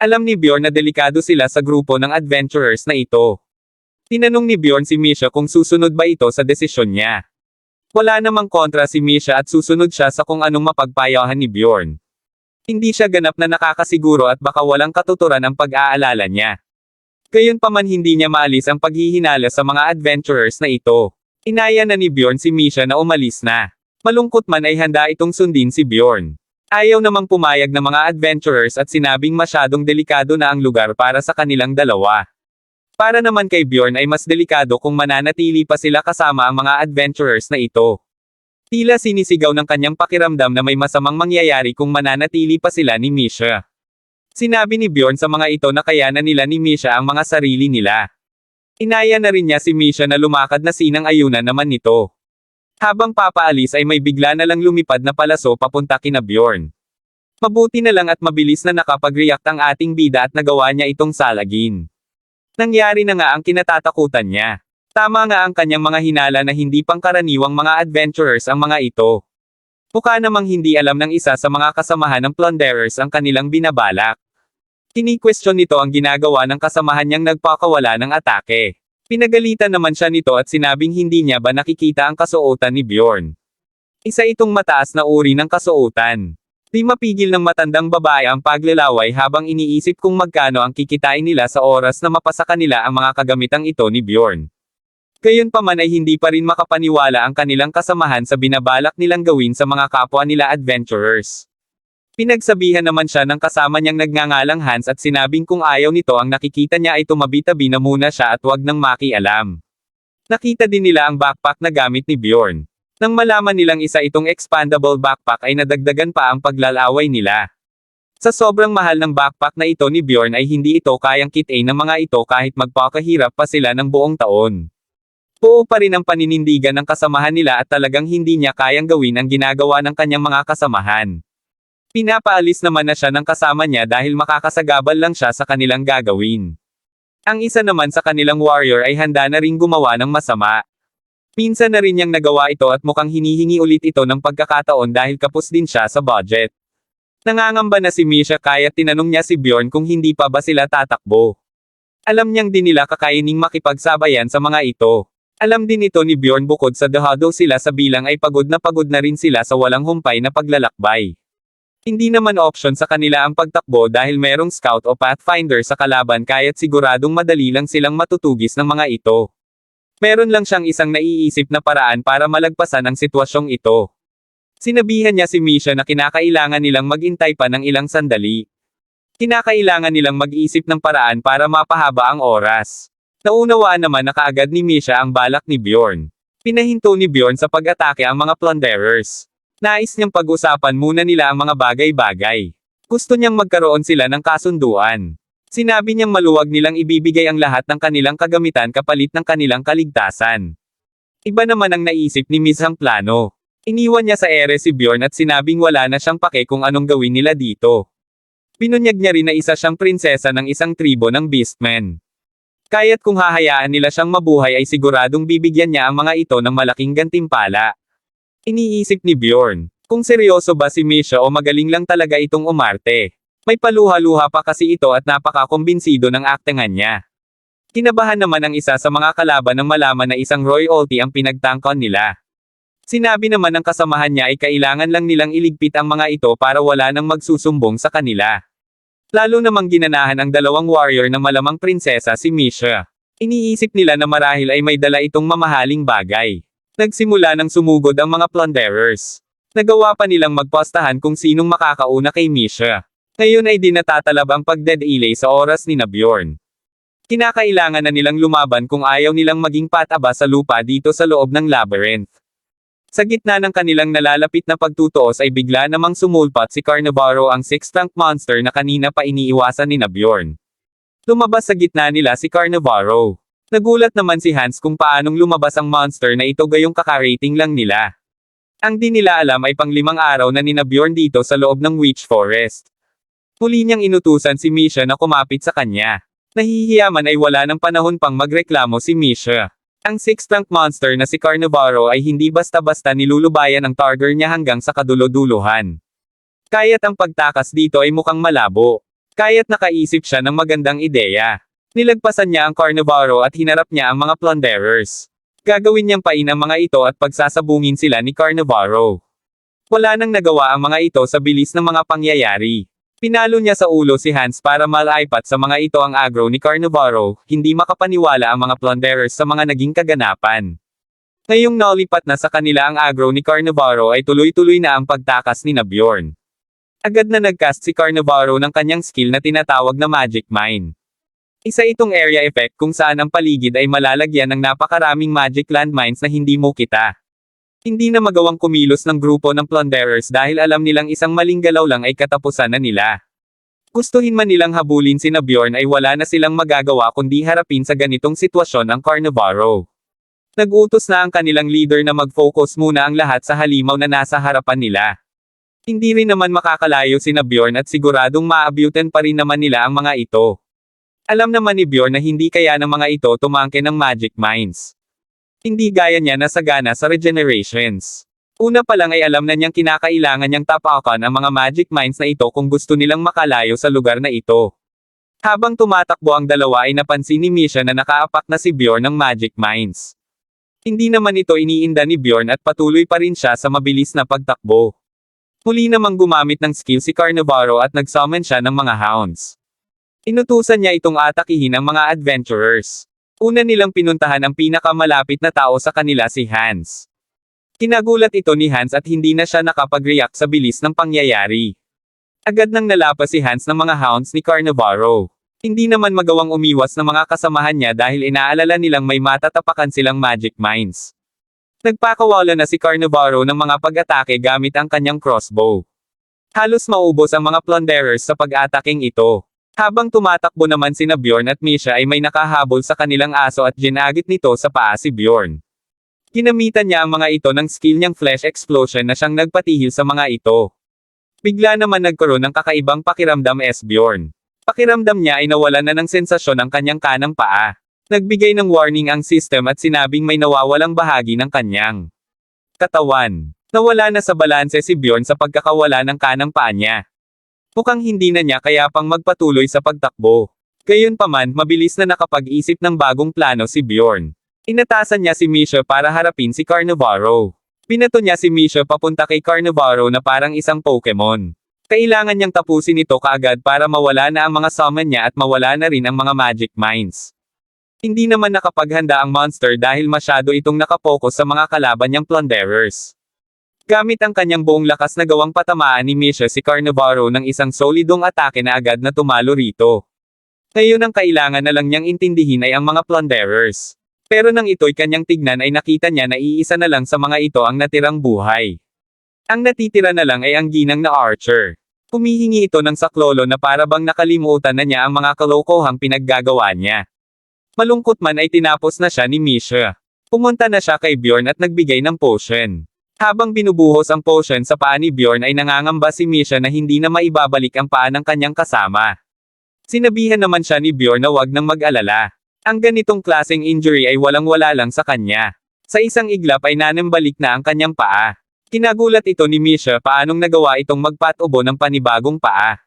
Alam ni Bjorn na delikado sila sa grupo ng adventurers na ito. Tinanong ni Bjorn si Misha kung susunod ba ito sa desisyon niya. Wala namang kontra si Misha at susunod siya sa kung anong mapagpayahan ni Bjorn. Hindi siya ganap na nakakasiguro at baka walang katuturan ang pag-aalala niya. Gayunpaman hindi niya maalis ang paghihinala sa mga adventurers na ito. Inaya na ni Bjorn si Misha na umalis na. Malungkot man ay handa itong sundin si Bjorn. Ayaw namang pumayag ng mga adventurers at sinabing masyadong delikado na ang lugar para sa kanilang dalawa. Para naman kay Bjorn ay mas delikado kung mananatili pa sila kasama ang mga adventurers na ito. Tila sinisigaw ng kanyang pakiramdam na may masamang mangyayari kung mananatili pa sila ni Misha. Sinabi ni Bjorn sa mga ito na kayanan nila ni Misha ang mga sarili nila. Inaya na rin niya si Misha na lumakad na sinang ayunan naman nito. Habang papaalis ay may bigla na lang lumipad na palaso papunta kina Bjorn. Mabuti na lang at mabilis na nakapag-react ang ating bida at nagawa niya itong salagin. Nangyari na nga ang kinatatakutan niya. Tama nga ang kanyang mga hinala na hindi pangkaraniwang mga adventurers ang mga ito. Mukha namang hindi alam ng isa sa mga kasamahan ng plunderers ang kanilang binabalak. Kini-question nito ang ginagawa ng kasamahan niyang nagpakawala ng atake. Pinagalitan naman siya nito at sinabing hindi niya ba nakikita ang kasuotan ni Bjorn. Isa itong mataas na uri ng kasuotan. Di mapigil ng matandang babae ang paglalaway habang iniisip kung magkano ang kikitain nila sa oras na mapasa kanila ang mga kagamitang ito ni Bjorn. Gayunpaman ay hindi pa rin makapaniwala ang kanilang kasamahan sa binabalak nilang gawin sa mga kapwa nila adventurers. Pinagsabihan naman siya ng kasama niyang nagngangalang Hans at sinabing kung ayaw nito ang nakikita niya ay tumabi-tabi na muna siya at wag nang makialam. Nakita din nila ang backpack na gamit ni Bjorn. Nang malaman nilang isa itong expandable backpack ay nadagdagan pa ang paglalaway nila. Sa sobrang mahal ng backpack na ito ni Bjorn ay hindi ito kayang kitain ng mga ito kahit magpakahirap pa sila ng buong taon. Buo pa rin ang paninindigan ng kasamahan nila at talagang hindi niya kayang gawin ang ginagawa ng kanyang mga kasamahan. Pinapaalis naman na siya ng kasama niya dahil makakasagabal lang siya sa kanilang gagawin. Ang isa naman sa kanilang warrior ay handa na ring gumawa ng masama. Minsan na rin niyang nagawa ito at mukhang hinihingi ulit ito ng pagkakataon dahil kapos din siya sa budget. Nangangamba na si Misha kaya tinanong niya si Bjorn kung hindi pa ba sila tatakbo. Alam niyang din nila kakaining makipagsabayan sa mga ito. Alam din ito ni Bjorn bukod sa dahado sila sa bilang ay pagod na pagod na rin sila sa walang humpay na paglalakbay. Hindi naman option sa kanila ang pagtakbo dahil merong scout o pathfinder sa kalaban kaya't siguradong madali lang silang matutugis ng mga ito. Meron lang siyang isang naiisip na paraan para malagpasan ang sitwasyong ito. Sinabihan niya si Misha na kinakailangan nilang magintay pa ng ilang sandali. Kinakailangan nilang mag-isip ng paraan para mapahaba ang oras. Naunawaan naman na kaagad ni Misha ang balak ni Bjorn. Pinahinto ni Bjorn sa pag-atake ang mga plunderers. Nais niyang pag-usapan muna nila ang mga bagay-bagay. Gusto niyang magkaroon sila ng kasunduan. Sinabi niyang maluwag nilang ibibigay ang lahat ng kanilang kagamitan kapalit ng kanilang kaligtasan. Iba naman ang naisip ni Miss ang plano. Iniwan niya sa ere si Bjorn at sinabing wala na siyang pake kung anong gawin nila dito. Pinunyag niya rin na isa siyang prinsesa ng isang tribo ng Beastmen. Kaya't kung hahayaan nila siyang mabuhay ay siguradong bibigyan niya ang mga ito ng malaking gantimpala. Iniisip ni Bjorn, kung seryoso ba si Misha o magaling lang talaga itong umarte. May paluha-luha pa kasi ito at napaka-kumbinsido ng aktingan niya. Kinabahan naman ang isa sa mga kalaban ng malaman na isang royalty ang pinagtangkon nila. Sinabi naman ng kasamahan niya ay kailangan lang nilang iligpit ang mga ito para wala nang magsusumbong sa kanila. Lalo namang ginanahan ang dalawang warrior ng malamang prinsesa si Misha. Iniisip nila na marahil ay may dala itong mamahaling bagay. Nagsimula ng sumugod ang mga plunderers. Nagawa pa nilang magpostahan kung sinong makakauna kay Misha. Ngayon ay dinatatalab ang pagdedelay sa oras ni Bjorn. Kinakailangan na nilang lumaban kung ayaw nilang maging pataba sa lupa dito sa loob ng labyrinth. Sa gitna ng kanilang nalalapit na pagtutuos ay bigla namang sumulpat si Carnivoro ang six-trunk monster na kanina pa iniiwasan ni Bjorn. Lumabas sa gitna nila si Carnivoro. Nagulat naman si Hans kung paanong lumabas ang monster na ito gayong kakarating lang nila. Ang di nila alam ay panglimang araw na ni Bjorn dito sa loob ng Witch Forest. Muli niyang inutusan si Misha na kumapit sa kanya. Nahihiyaman ay wala ng panahon pang magreklamo si Misha. Ang six-trunk monster na si Carnivoro ay hindi basta-basta nilulubayan ang targer niya hanggang sa kadulo-duluhan. Kaya't ang pagtakas dito ay mukhang malabo. Kaya't nakaisip siya ng magandang ideya. Nilagpasan niya ang Carnivoro at hinarap niya ang mga plunderers. Gagawin niyang pain ang mga ito at pagsasabungin sila ni Carnivoro. Wala nang nagawa ang mga ito sa bilis ng mga pangyayari. Pinalo niya sa ulo si Hans para malaipat sa mga ito ang agro ni Carnivoro, hindi makapaniwala ang mga plunderers sa mga naging kaganapan. Ngayong naulipat na sa kanila ang agro ni Carnivoro ay tuloy-tuloy na ang pagtakas ni Bjorn. Agad na nagcast si Carnivoro ng kanyang skill na tinatawag na Magic Mine. Isa itong area effect kung saan ang paligid ay malalagyan ng napakaraming magic landmines na hindi mo kita. Hindi na magawang kumilos ng grupo ng plunderers dahil alam nilang isang maling galaw lang ay katapusan na nila. Gustuhin man nilang habulin si Bjorn ay wala na silang magagawa kundi harapin sa ganitong sitwasyon ang Carnivoro. Nag-utos na ang kanilang leader na mag-focus muna ang lahat sa halimaw na nasa harapan nila. Hindi rin naman makakalayo si Bjorn at siguradong maabutan pa rin naman nila ang mga ito. Alam naman ni Bjorn na hindi kaya ng mga ito tumangkin ng magic mines. Hindi gaya niya na sagana sa regenerations. Una pa lang ay alam na niyang kinakailangan niyang tapakan ang mga magic mines na ito kung gusto nilang makalayo sa lugar na ito. Habang tumatakbo ang dalawa ay napansin ni Misha na nakaapak na si Bjorn ng magic mines. Hindi naman ito iniinda ni Bjorn at patuloy pa rin siya sa mabilis na pagtakbo. Muli namang gumamit ng skill si Carnivoro at nagsummon siya ng mga hounds. Inutusan niya itong atakihin ang mga adventurers. Una nilang pinuntahan ang pinakamalapit na tao sa kanila si Hans. Kinagulat ito ni Hans at hindi na siya nakapag-react sa bilis ng pangyayari. Agad nang nalapas si Hans ng mga hounds ni Carnivoro. Hindi naman magawang umiwas ng mga kasamahan niya dahil inaalala nilang may matatapakan silang magic mines. Nagpakawala na si Carnivoro ng mga pag-atake gamit ang kanyang crossbow. Halos maubos ang mga plunderers sa pag-ataking ito. Habang tumatakbo naman sina Bjorn at Misha ay may nakahabol sa kanilang aso at ginagit nito sa paa si Bjorn. Ginamitan niya ang mga ito ng skill niyang flesh explosion na siyang nagpatihil sa mga ito. Bigla naman nagkaroon ng kakaibang pakiramdam S. Bjorn. Pakiramdam niya ay nawalan na ng sensasyon ang kanyang kanang paa. Nagbigay ng warning ang system at sinabing may nawawalang bahagi ng kanyang katawan. Nawala na sa balanse si Bjorn sa pagkakawala ng kanang paa niya. Mukhang hindi na niya kaya pang magpatuloy sa pagtakbo. Gayunpaman, mabilis na nakapag-isip ng bagong plano si Bjorn. Inatasan niya si Misha para harapin si Carnivoro. Pinato niya si Misha papunta kay Carnivoro na parang isang Pokemon. Kailangan niyang tapusin ito kaagad para mawala na ang mga summon niya at mawala na rin ang mga magic mines. Hindi naman nakapaghanda ang monster dahil masyado itong nakapokus sa mga kalaban niyang plunderers. Gamit ang kanyang buong lakas na gawang patamaan ni Misha si Carnivoro ng isang solidong atake na agad na tumalo rito. Ngayon ang kailangan na lang niyang intindihin ay ang mga plunderers. Pero nang ito'y kanyang tignan ay nakita niya na iisa na lang sa mga ito ang natirang buhay. Ang natitira na lang ay ang ginang na archer. Humihingi ito ng saklolo na para bang nakalimutan na niya ang mga kalokohang pinaggagawa niya. Malungkot man ay tinapos na siya ni Misha. Pumunta na siya kay Bjorn at nagbigay ng potion. Habang binubuhos ang potion sa paa ni Bjorn ay nangangamba si Misha na hindi na maibabalik ang paa ng kanyang kasama. Sinabihan naman siya ni Bjorn na wag nang mag-alala. Ang ganitong klaseng injury ay walang-wala lang sa kanya. Sa isang iglap ay nanembalik na ang kanyang paa. Kinagulat ito ni Misha paanong nagawa itong magpatubo ng panibagong paa.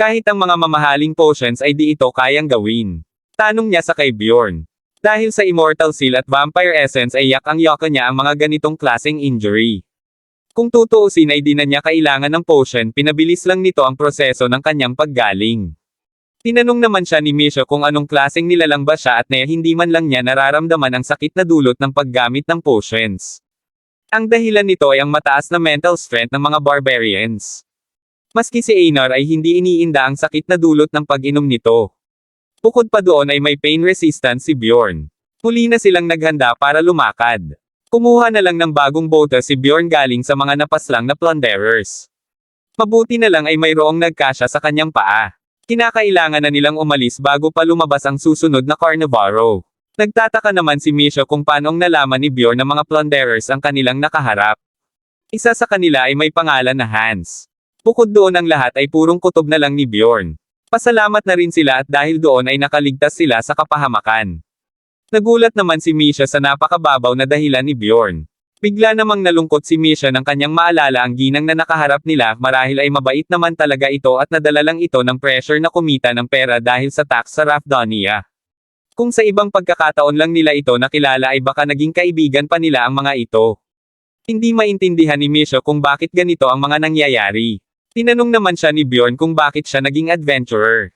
Kahit ang mga mamahaling potions ay di ito kayang gawin. Tanong niya sa kay Bjorn. Dahil sa Immortal Seal at Vampire Essence ay yak ang yaka niya ang mga ganitong klaseng injury. Kung tutuusin ay di na niya kailangan ng potion pinabilis lang nito ang proseso ng kanyang paggaling. Tinanong naman siya ni Misha kung anong klaseng nilalang ba siya at na hindi man lang niya nararamdaman ang sakit na dulot ng paggamit ng potions. Ang dahilan nito ay ang mataas na mental strength ng mga barbarians. Maski si Einar ay hindi iniinda ang sakit na dulot ng pag-inom nito. Bukod pa doon ay may pain resistance si Bjorn. Muli na silang naghanda para lumakad. Kumuha na lang ng bagong bota si Bjorn galing sa mga napaslang na plunderers. Mabuti na lang ay mayroong nagkasya sa kanyang paa. Kinakailangan na nilang umalis bago pa lumabas ang susunod na Carnivoro. Nagtataka naman si Misha kung paanong nalaman ni Bjorn na mga plunderers ang kanilang nakaharap. Isa sa kanila ay may pangalan na Hans. Bukod doon ang lahat ay purong kutob na lang ni Bjorn. Pasalamat na rin sila at dahil doon ay nakaligtas sila sa kapahamakan. Nagulat naman si Misha sa napakababaw na dahilan ni Bjorn. Bigla namang nalungkot si Misha nang kanyang maalala ang ginang na nakaharap nila marahil ay mabait naman talaga ito at nadala lang ito ng pressure na kumita ng pera dahil sa tax sa Rafdonia. Kung sa ibang pagkakataon lang nila ito nakilala ay baka naging kaibigan pa nila ang mga ito. Hindi maintindihan ni Misha kung bakit ganito ang mga nangyayari. Tinanong naman siya ni Bjorn kung bakit siya naging adventurer.